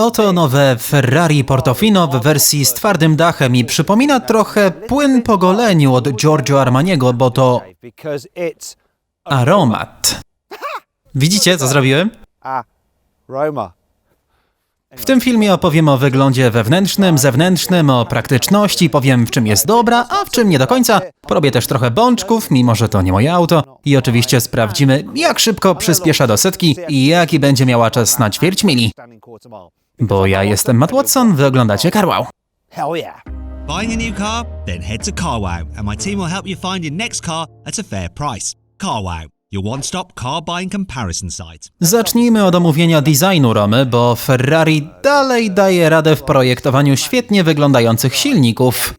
Oto nowe Ferrari Portofino w wersji z twardym dachem i przypomina trochę płyn po goleniu od Giorgio Armaniego, bo to aromat. Widzicie, co zrobiłem? Roma. W tym filmie opowiem o wyglądzie wewnętrznym, zewnętrznym, o praktyczności, powiem w czym jest dobra, a w czym nie do końca. Porobię też trochę bączków, mimo że to nie moje auto. I oczywiście sprawdzimy, jak szybko przyspiesza do setki i jaki będzie miała czas na ćwierć mili. Bo ja jestem Matt Watson, wy oglądacie Carwow. Hell yeah. Buying a new car? Then head to CarWow and my team will help you find your next car at a fair price. CarWow, your one-stop car buying comparison site. Zacznijmy od omówienia designu Romy, bo Ferrari dalej daje radę w projektowaniu świetnie wyglądających silników.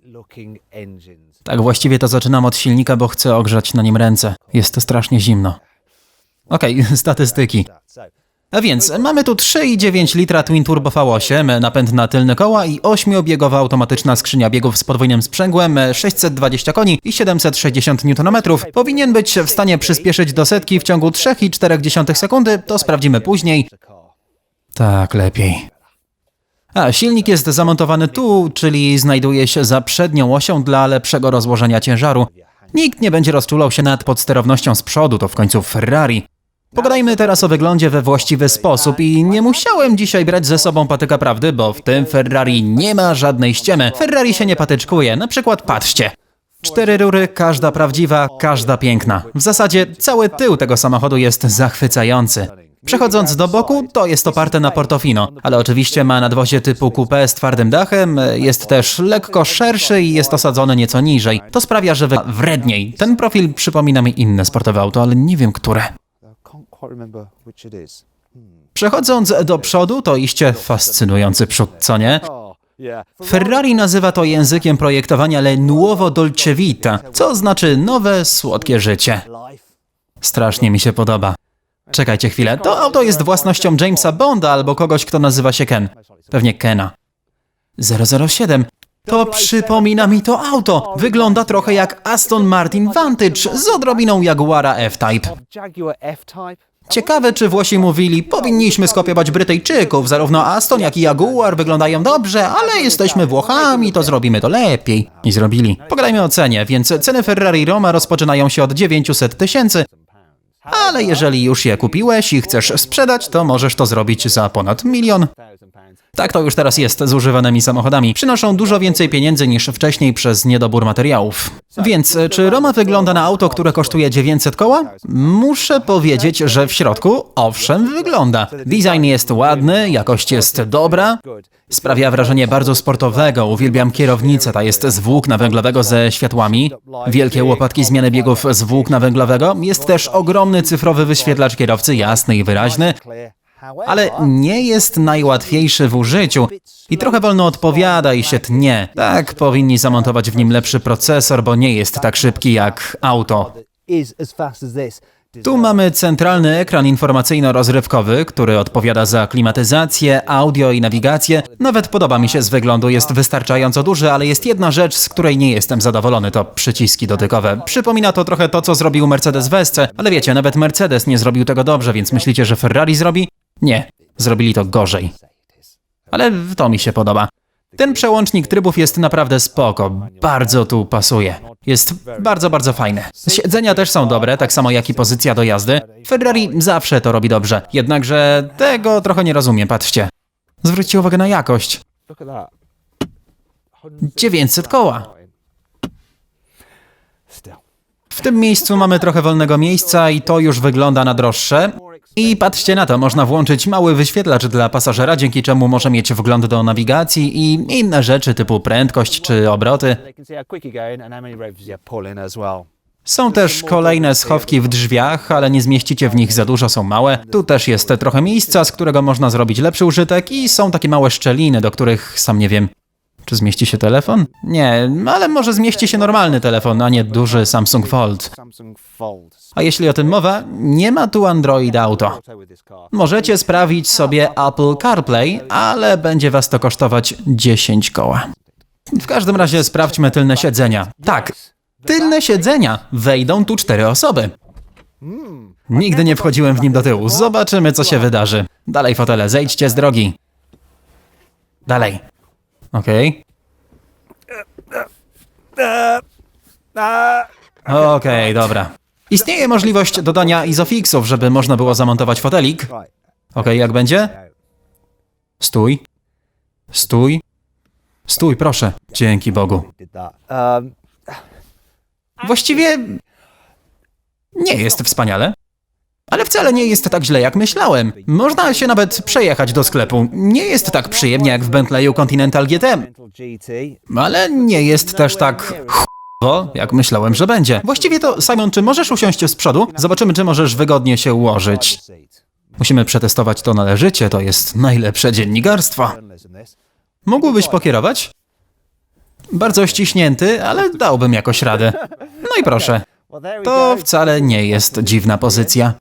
Tak właściwie to zaczynam od silnika, bo chcę ogrzać na nim ręce. Jest to strasznie zimno. Okej, statystyki. A więc mamy tu 3,9 litra Twin Turbo V8, napęd na tylne koła i 8-biegowa automatyczna skrzynia biegów z podwójnym sprzęgłem, 620 koni i 760 Nm. Powinien być w stanie przyspieszyć do setki w ciągu 3,4 sekundy, to sprawdzimy później. Tak, lepiej. A, silnik jest zamontowany tu, czyli znajduje się za przednią osią dla lepszego rozłożenia ciężaru. Nikt nie będzie rozczulał się nad podsterownością z przodu, to w końcu Ferrari. Pogadajmy teraz o wyglądzie we właściwy sposób i nie musiałem dzisiaj brać ze sobą patyka prawdy, bo w tym Ferrari nie ma żadnej ściemy. Ferrari się nie patyczkuje, na przykład patrzcie. Cztery rury, każda prawdziwa, każda piękna. W zasadzie cały tył tego samochodu jest zachwycający. Przechodząc do boku, to jest oparte na Portofino, ale oczywiście ma nadwozie typu coupé z twardym dachem, jest też lekko szerszy i jest osadzony nieco niżej. To sprawia, że wredniej. Ten profil przypomina mi inne sportowe auto, ale nie wiem które. Przechodząc do przodu, to iście fascynujący przód, co nie? Oh. Ferrari nazywa to językiem projektowania Le Nuovo Dolce Vita, co znaczy nowe, słodkie życie. Strasznie mi się podoba. Czekajcie chwilę, to auto jest własnością Jamesa Bonda albo kogoś, kto nazywa się Ken. Pewnie Kena. 007. To przypomina mi to auto. Wygląda trochę jak Aston Martin Vantage z odrobiną Jaguara F-Type. Ciekawe, czy Włosi mówili, powinniśmy skopiować Brytyjczyków, zarówno Aston, jak i Jaguar wyglądają dobrze, ale jesteśmy Włochami, to zrobimy to lepiej. I zrobili. Pogadajmy o cenie, więc ceny Ferrari Roma rozpoczynają się od 900 tysięcy, ale jeżeli już je kupiłeś i chcesz sprzedać, to możesz to zrobić za ponad milion. Tak to już teraz jest z używanymi samochodami. Przynoszą dużo więcej pieniędzy niż wcześniej przez niedobór materiałów. Więc e, czy Roma wygląda na auto, które kosztuje 900 koła? Muszę powiedzieć, że w środku owszem wygląda. Design jest ładny, jakość jest dobra. Sprawia wrażenie bardzo sportowego. Uwielbiam kierownicę, ta jest z włókna węglowego ze światłami. Wielkie łopatki zmiany biegów z włókna węglowego. Jest też ogromny cyfrowy wyświetlacz kierowcy, jasny i wyraźny ale nie jest najłatwiejszy w użyciu i trochę wolno odpowiada i się tnie. Tak, powinni zamontować w nim lepszy procesor, bo nie jest tak szybki jak auto. Tu mamy centralny ekran informacyjno-rozrywkowy, który odpowiada za klimatyzację, audio i nawigację. Nawet podoba mi się z wyglądu, jest wystarczająco duży, ale jest jedna rzecz, z której nie jestem zadowolony, to przyciski dotykowe. Przypomina to trochę to, co zrobił Mercedes w Esce, ale wiecie, nawet Mercedes nie zrobił tego dobrze, więc myślicie, że Ferrari zrobi? Nie, zrobili to gorzej. Ale to mi się podoba. Ten przełącznik trybów jest naprawdę spoko, bardzo tu pasuje. Jest bardzo, bardzo fajny. Siedzenia też są dobre, tak samo jak i pozycja do jazdy. Ferrari zawsze to robi dobrze, jednakże tego trochę nie rozumiem, patrzcie. Zwróćcie uwagę na jakość. Look at that. 900 koła. W tym miejscu mamy trochę wolnego miejsca i to już wygląda na droższe. I patrzcie na to, można włączyć mały wyświetlacz dla pasażera, dzięki czemu może mieć wgląd do nawigacji i inne rzeczy typu prędkość czy obroty. Są też kolejne schowki w drzwiach, ale nie zmieścicie w nich za dużo, są małe. Tu też jest trochę miejsca, z którego można zrobić lepszy użytek i są takie małe szczeliny, do których sam nie wiem. Czy zmieści się telefon? Nie, ale może zmieści się normalny telefon, a nie duży Samsung Fold. A jeśli o tym mowa, nie ma tu Android Auto. Możecie sprawić sobie Apple CarPlay, ale będzie was to kosztować 10 koła. W każdym razie sprawdźmy tylne siedzenia. Tak, tylne siedzenia. Wejdą tu cztery osoby. Nigdy nie wchodziłem w nim do tyłu. Zobaczymy, co się wydarzy. Dalej fotele, zejdźcie z drogi. Dalej. Okej. Okej, dobra. Istnieje możliwość dodania izofixów, żeby można było zamontować fotelik. Okej, jak będzie? Stój. Stój. Stój, proszę. Dzięki Bogu. Właściwie nie jest wspaniale. Ale wcale nie jest tak źle, jak myślałem. Można się nawet przejechać do sklepu. Nie jest tak przyjemnie jak w Bentleyu Continental GT, ale nie jest też tak ch**wo, jak myślałem, że będzie. Właściwie to, Simon, czy możesz usiąść z przodu? Zobaczymy, czy możesz wygodnie się ułożyć. Musimy przetestować to należycie, to jest najlepsze dziennikarstwo. Mógłbyś pokierować? Bardzo ściśnięty, ale dałbym jakoś radę. No i proszę, to wcale nie jest dziwna pozycja.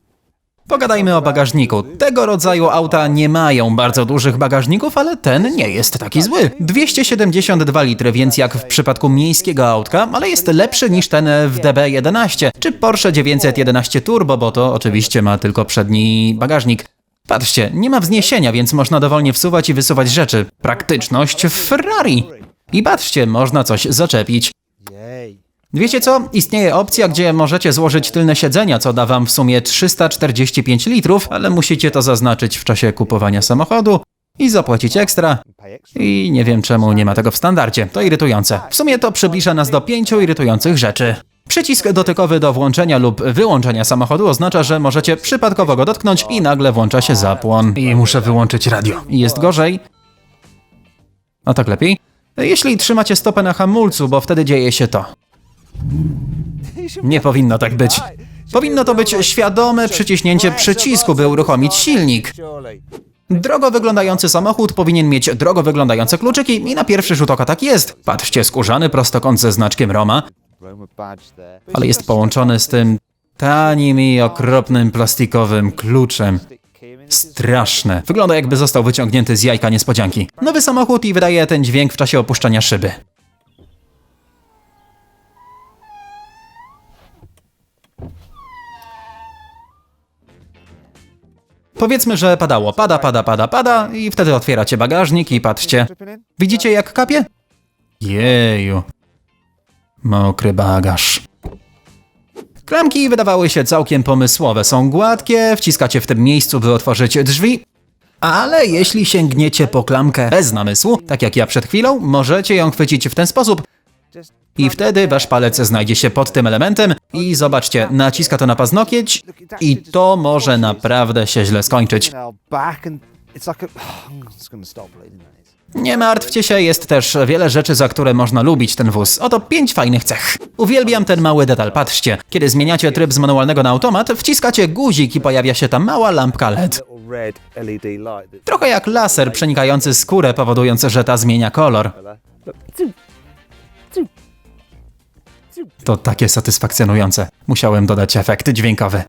Pogadajmy o bagażniku. Tego rodzaju auta nie mają bardzo dużych bagażników, ale ten nie jest taki zły. 272 litry, więc jak w przypadku miejskiego autka, ale jest lepszy niż ten w DB11 czy Porsche 911 Turbo, bo to oczywiście ma tylko przedni bagażnik. Patrzcie, nie ma wzniesienia, więc można dowolnie wsuwać i wysuwać rzeczy. Praktyczność w Ferrari. I patrzcie, można coś zaczepić. Wiecie co? Istnieje opcja, gdzie możecie złożyć tylne siedzenia, co da wam w sumie 345 litrów, ale musicie to zaznaczyć w czasie kupowania samochodu i zapłacić ekstra. I nie wiem czemu nie ma tego w standardzie. To irytujące. W sumie to przybliża nas do pięciu irytujących rzeczy. Przycisk dotykowy do włączenia lub wyłączenia samochodu oznacza, że możecie przypadkowo go dotknąć i nagle włącza się zapłon. I muszę wyłączyć radio. Jest gorzej. A tak lepiej? Jeśli trzymacie stopę na hamulcu, bo wtedy dzieje się to. Nie powinno tak być. Powinno to być świadome przyciśnięcie przycisku, by uruchomić silnik. Drogo wyglądający samochód powinien mieć drogo wyglądające kluczyki i na pierwszy rzut oka tak jest. Patrzcie, skórzany prostokąt ze znaczkiem Roma, ale jest połączony z tym tanim i okropnym plastikowym kluczem. Straszne. Wygląda jakby został wyciągnięty z jajka niespodzianki. Nowy samochód i wydaje ten dźwięk w czasie opuszczania szyby. Powiedzmy, że padało. Pada, pada, pada, pada i wtedy otwieracie bagażnik i patrzcie. Widzicie jak kapie? Jeju. Mokry bagaż. Klamki wydawały się całkiem pomysłowe. Są gładkie, wciskacie w tym miejscu, by otworzyć drzwi. Ale jeśli sięgniecie po klamkę bez namysłu, tak jak ja przed chwilą, możecie ją chwycić w ten sposób. I wtedy wasz palec znajdzie się pod tym elementem i zobaczcie, naciska to na paznokieć i to może naprawdę się źle skończyć. Nie martwcie się, jest też wiele rzeczy, za które można lubić ten wóz. Oto pięć fajnych cech. Uwielbiam ten mały detal, patrzcie. Kiedy zmieniacie tryb z manualnego na automat, wciskacie guzik i pojawia się ta mała lampka LED. Trochę jak laser przenikający skórę, powodując, że ta zmienia kolor. To takie satysfakcjonujące. Musiałem dodać efekt dźwiękowy.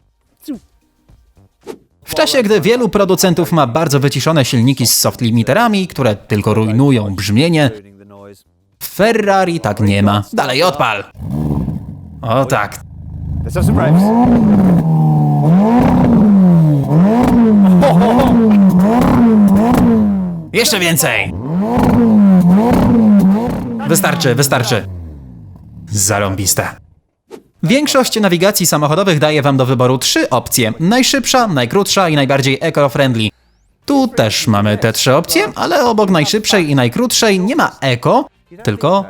W czasie, gdy wielu producentów ma bardzo wyciszone silniki z soft limiterami, które tylko rujnują brzmienie, noise. Ferrari tak nie ma. Dalej odpal! O tak. Jeszcze więcej! Wystarczy, wystarczy. Zarąbiste. Większość nawigacji samochodowych daje wam do wyboru trzy opcje. Najszybsza, najkrótsza i najbardziej eco-friendly. Tu też mamy te trzy opcje, ale obok najszybszej i najkrótszej nie ma eco, tylko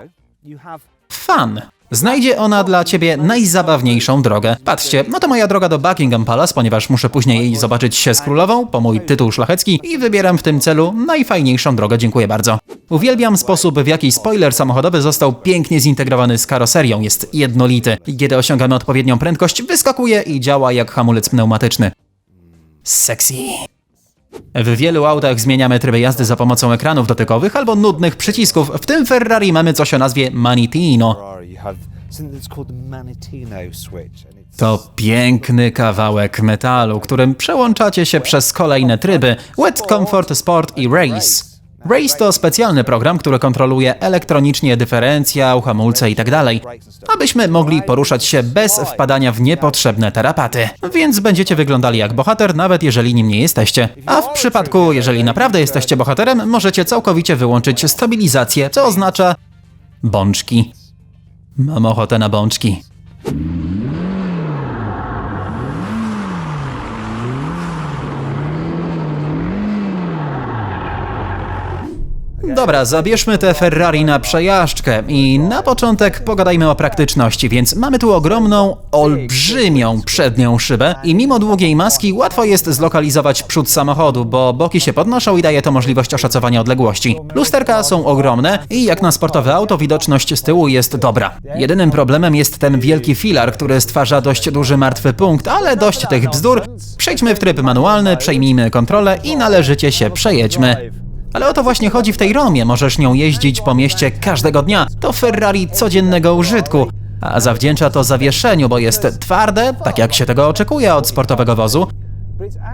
Fun. Znajdzie ona dla ciebie najzabawniejszą drogę. Patrzcie, no to moja droga do Buckingham Palace, ponieważ muszę później zobaczyć się z królową, po mój tytuł szlachecki i wybieram w tym celu najfajniejszą drogę, dziękuję bardzo. Uwielbiam sposób, w jaki spoiler samochodowy został pięknie zintegrowany z karoserią, jest jednolity. Kiedy osiągamy odpowiednią prędkość, wyskakuje i działa jak hamulec pneumatyczny. Sexy. W wielu autach zmieniamy tryby jazdy za pomocą ekranów dotykowych albo nudnych przycisków. W tym Ferrari mamy coś o nazwie Manitino. To piękny kawałek metalu, którym przełączacie się przez kolejne tryby Wet, Comfort, Sport i Race. Race to specjalny program, który kontroluje elektronicznie dyferencjał, hamulce itd., abyśmy mogli poruszać się bez wpadania w niepotrzebne tarapaty. Więc będziecie wyglądali jak bohater, nawet jeżeli nim nie jesteście. A w przypadku, jeżeli naprawdę jesteście bohaterem, możecie całkowicie wyłączyć stabilizację, co oznacza bączki. Mam ochotę na bączki. Dobra, zabierzmy te Ferrari na przejażdżkę i na początek pogadajmy o praktyczności, więc mamy tu ogromną, olbrzymią przednią szybę i mimo długiej maski łatwo jest zlokalizować przód samochodu, bo boki się podnoszą i daje to możliwość oszacowania odległości. Lusterka są ogromne i jak na sportowe auto widoczność z tyłu jest dobra. Jedynym problemem jest ten wielki filar, który stwarza dość duży martwy punkt, ale dość tych bzdur. Przejdźmy w tryb manualny, przejmijmy kontrolę i należycie się przejedźmy. Ale o to właśnie chodzi w tej Romie. Możesz nią jeździć po mieście każdego dnia. To Ferrari codziennego użytku. A zawdzięcza to zawieszeniu, bo jest twarde, tak jak się tego oczekuje od sportowego wozu,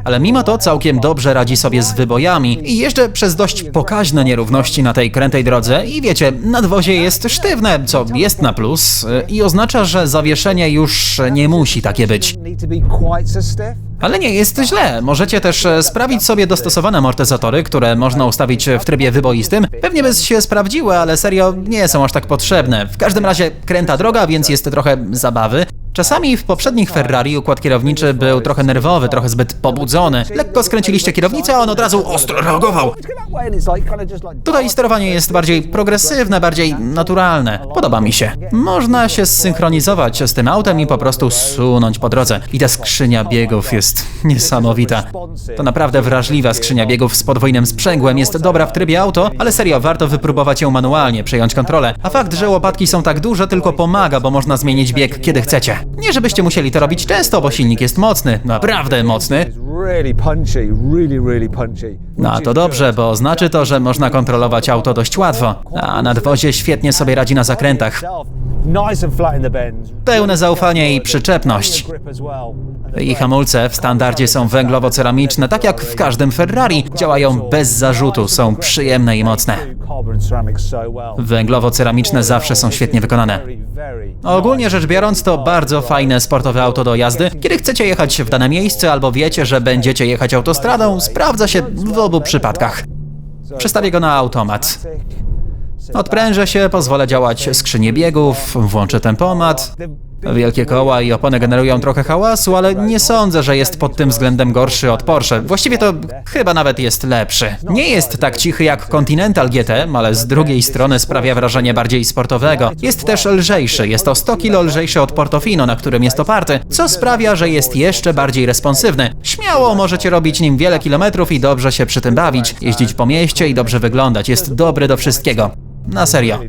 ale mimo to całkiem dobrze radzi sobie z wybojami i jeżdżę przez dość pokaźne nierówności na tej krętej drodze i wiecie, nadwozie jest sztywne, co jest na plus y, i oznacza, że zawieszenie już nie musi takie być. Ale nie jest źle. Możecie też e, sprawić sobie dostosowane amortyzatory, które można ustawić w trybie wyboistym. Pewnie by się sprawdziły, ale serio nie są aż tak potrzebne. W każdym razie kręta droga, więc jest trochę zabawy. Czasami w poprzednich Ferrari układ kierowniczy był trochę nerwowy, trochę zbyt pobudzony. Lekko skręciliście kierownicę, a on od razu ostro reagował. Tutaj sterowanie jest bardziej progresywne, bardziej naturalne. Podoba mi się. Można się zsynchronizować z tym autem i po prostu sunąć po drodze. I ta skrzynia biegów jest niesamowita. To naprawdę wrażliwa skrzynia biegów z podwójnym sprzęgłem. Jest dobra w trybie auto, ale serio, warto wypróbować ją manualnie, przejąć kontrolę. A fakt, że łopatki są tak duże, tylko pomaga, bo można zmienić bieg kiedy chcecie. Nie żebyście musieli to robić często, bo silnik jest mocny. Naprawdę mocny. No to dobrze, bo znaczy to, że można kontrolować auto dość łatwo, a nadwozie świetnie sobie radzi na zakrętach. Pełne zaufanie i przyczepność. I hamulce w standardzie są węglowo-ceramiczne, tak jak w każdym Ferrari. Działają bez zarzutu, są przyjemne i mocne. Węglowo-ceramiczne zawsze są świetnie wykonane. Ogólnie rzecz biorąc, to bardzo fajne sportowe auto do jazdy. Kiedy chcecie jechać w dane miejsce albo wiecie, że będziecie jechać autostradą, sprawdza się w obu przypadkach. Przestawię go na automat. Odprężę się, pozwolę działać skrzynię biegów, włączę tempomat. Wielkie koła i opony generują trochę hałasu, ale nie sądzę, że jest pod tym względem gorszy od Porsche. Właściwie to chyba nawet jest lepszy. Nie jest tak cichy jak Continental GT, ale z drugiej strony sprawia wrażenie bardziej sportowego. Jest też lżejszy, jest o 100 kg lżejszy od Portofino, na którym jest oparty, co sprawia, że jest jeszcze bardziej responsywny. Śmiało możecie robić nim wiele kilometrów i dobrze się przy tym bawić, jeździć po mieście i dobrze wyglądać. Jest dobry do wszystkiego. Na serio.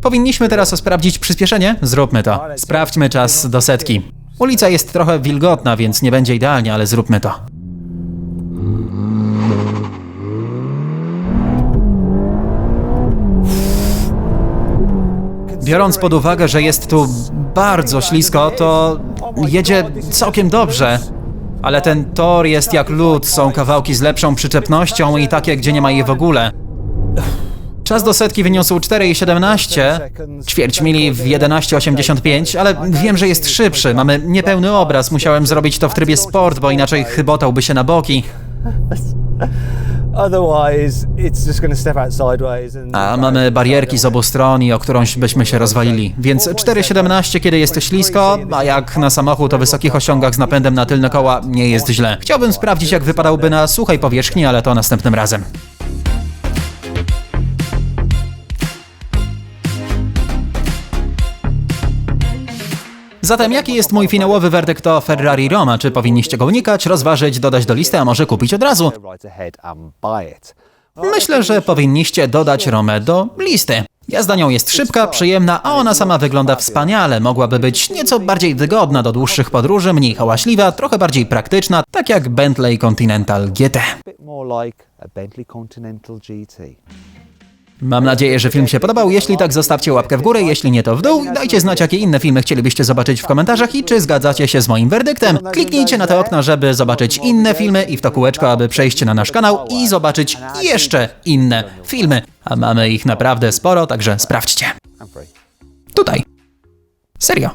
Powinniśmy teraz sprawdzić przyspieszenie? Zróbmy to. Sprawdźmy czas do setki. Ulica jest trochę wilgotna, więc nie będzie idealnie, ale zróbmy to. Biorąc pod uwagę, że jest tu bardzo ślisko, to jedzie całkiem dobrze. Ale ten tor jest jak lód, są kawałki z lepszą przyczepnością i takie, gdzie nie ma jej w ogóle. Czas do setki wyniósł 4,17, ćwierć mili w 11,85, ale wiem, że jest szybszy. Mamy niepełny obraz, musiałem zrobić to w trybie sport, bo inaczej chybotałby się na boki. A mamy barierki z obu stron i o którąś byśmy się rozwalili. Więc 4,17 kiedy jest ślisko, a jak na samochód o wysokich osiągach z napędem na tylne koła nie jest źle. Chciałbym sprawdzić jak wypadałby na suchej powierzchni, ale to następnym razem. Zatem jaki jest mój finałowy werdykt o Ferrari Roma? Czy powinniście go unikać, rozważyć, dodać do listy, a może kupić od razu? Myślę, że powinniście dodać Romę do listy. Jazda nią jest szybka, przyjemna, a ona sama wygląda wspaniale. Mogłaby być nieco bardziej wygodna do dłuższych podróży, mniej hałaśliwa, trochę bardziej praktyczna, tak jak Bentley Continental GT. Mam nadzieję, że film się podobał. Jeśli tak, zostawcie łapkę w górę, jeśli nie, to w dół. Dajcie znać, jakie inne filmy chcielibyście zobaczyć w komentarzach i czy zgadzacie się z moim werdyktem. Kliknijcie na to okno, żeby zobaczyć inne filmy i w to kółeczko, aby przejść na nasz kanał i zobaczyć jeszcze inne filmy. A mamy ich naprawdę sporo, także sprawdźcie. Tutaj. Serio.